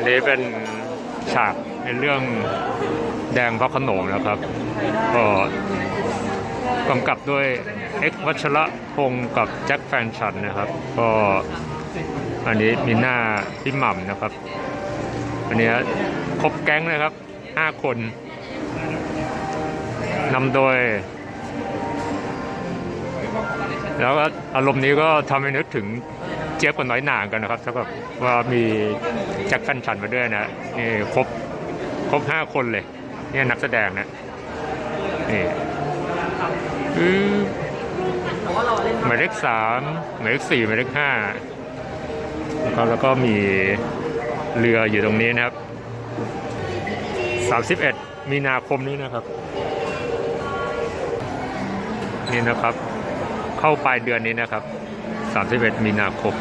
อันนี้เป็นฉากในเรื่องแดงพระขนงนะครับ ก็กำกับด้วยเอ็กวัชระพงศ์กับแจ็คแฟนฉันนะครับ ก็อันนี้มีหน้าพี่หม่ำนะครับ อันนี้ครบแก๊งเลยครับห้าคนนำโดย แล้วก็อารมณ์นี้ก็ทำให้นึกถึง เจี๊ยบกับน้อยหน่างกันนะครับเท่ากับว่ามีแจ็คแฟนฉันมาด้วยนะนี่ครบครบห้าคนเลยเนี่ยนักแสดงนะนี่คือหมายเลขสามหมายเลขสี่หมายเลขห้าแล้วก็แล้วก็มีเรืออยู่ตรงนี้นะครับสามสิบเอ็ดมีนาคมนี้นะครับ นี่นะครับ เข้าปลายเดือนนี้นะครับ 31 มีนาคม